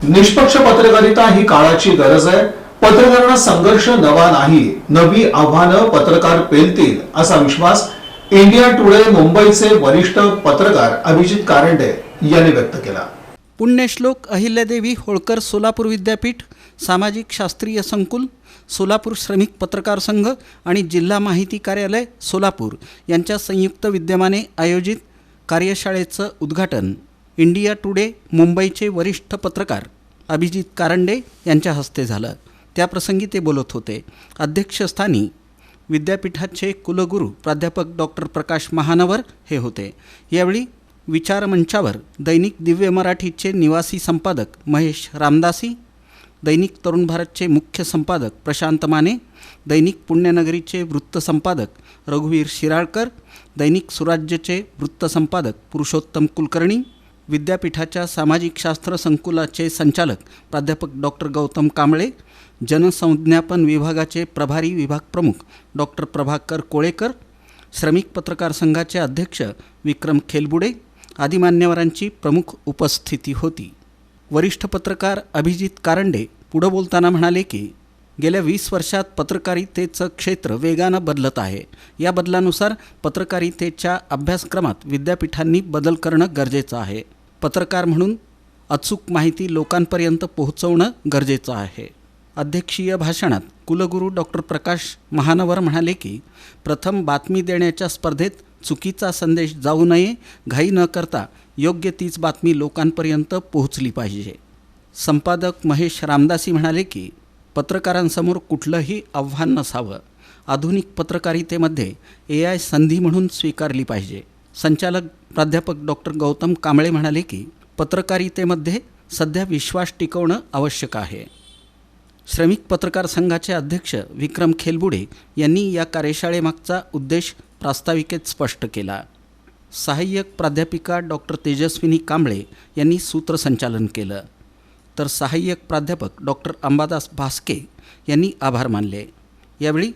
निष्पक्ष पत्रकारिता ही काळाची गरज आहे. पत्रकारांना संघर्ष नवा नाही. नवी आव्हानं पत्रकार पेलतील असा विश्वास इंडिया टुडे मुंबईचे वरिष्ठ पत्रकार अभिजित कारंडे यांनी व्यक्त केला. पुण्यश्लोक अहिल्यादेवी होळकर सोलापूर विद्यापीठ सामाजिक शास्त्रीय संकुल सोलापूर श्रमिक पत्रकार संघ आणि जिल्हा माहिती कार्यालय सोलापूर यांच्या संयुक्त विद्यमाने आयोजित कार्यशाळेचं उद्घाटन इंडिया टुडे मुंबईचे वरिष्ठ पत्रकार अभिजित कारंडे यांच्या हस्ते झालं. त्याप्रसंगी ते बोलत होते. अध्यक्षस्थानी विद्यापीठाचे कुलगुरू प्राध्यापक डॉक्टर प्रकाश महानवर हे होते. यावेळी विचारमंचावर दैनिक दिव्य मराठीचे निवासी संपादक महेश रामदासी दैनिक तरुण भारतचे मुख्य संपादक प्रशांत माने दैनिक पुण्यनगरीचे वृत्तसंपादक रघुवीर शिराळकर दैनिक सुराज्यचे वृत्तसंपादक पुरुषोत्तम कुलकर्णी विद्यापीठाच्या सामाजिक शास्त्र संकुलाचे संचालक प्राध्यापक डॉक्टर गौतम कांबळे जनसंज्ञापन विभागाचे प्रभारी विभाग प्रमुख डॉक्टर प्रभाकर कोळेकर श्रमिक पत्रकार संघाचे अध्यक्ष विक्रम खेलबुडे आदी मान्यवरांची प्रमुख उपस्थिती होती. वरिष्ठ पत्रकार अभिजित कारंडे पुढं बोलताना म्हणाले की गेल्या वीस वर्षात पत्रकारितेचं क्षेत्र वेगानं बदलत आहे. या बदलानुसार पत्रकारितेच्या अभ्यासक्रमात विद्यापीठांनी बदल करणं गरजेचं आहे. पत्रकार म्हणून अचूक माहिती लोकांपर्यंत पोहोचवणं गरजेचं आहे. अध्यक्षीय भाषणात कुलगुरू डॉक्टर प्रकाश महानवर म्हणाले की प्रथम बातमी देण्याच्या स्पर्धेत चुकीचा संदेश जाऊ नये घाई न करता योग्य तीच बातमी लोकांपर्यंत पोहोचली पाहिजे. संपादक महेश रामदासी म्हणाले की पत्रकारांसमोर कुठलंही आव्हान नसावं. आधुनिक पत्रकारितेमध्ये ए आय संधी म्हणून स्वीकारली पाहिजे. संचालक प्राध्यापक डॉक्टर गौतम कांबळे म्हणाले की पत्रकारितेमध्ये सध्या विश्वास टिकवणं आवश्यक आहे. श्रमिक पत्रकार संघाचे अध्यक्ष विक्रम खेलबुडे यांनी या कार्यशाळेमागचा उद्देश प्रास्ताविकेत स्पष्ट केला. सहाय्यक प्राध्यापिका डॉक्टर तेजस्विनी कांबळे यांनी सूत्रसंचालन केलं. तर सहाय्यक प्राध्यापक डॉक्टर अंबादास भास्के यांनी आभार मानले. यावेळी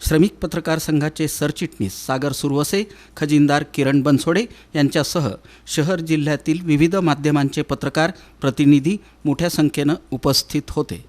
श्रमिक पत्रकार संघाचे सरचिटणीस सागर सुरवसे खजिनदार किरण बनसोडे यांच्यासह शहर जिल्ह्यातील विविध माध्यमांचे पत्रकार प्रतिनिधी मोठ्या संख्येनं उपस्थित होते.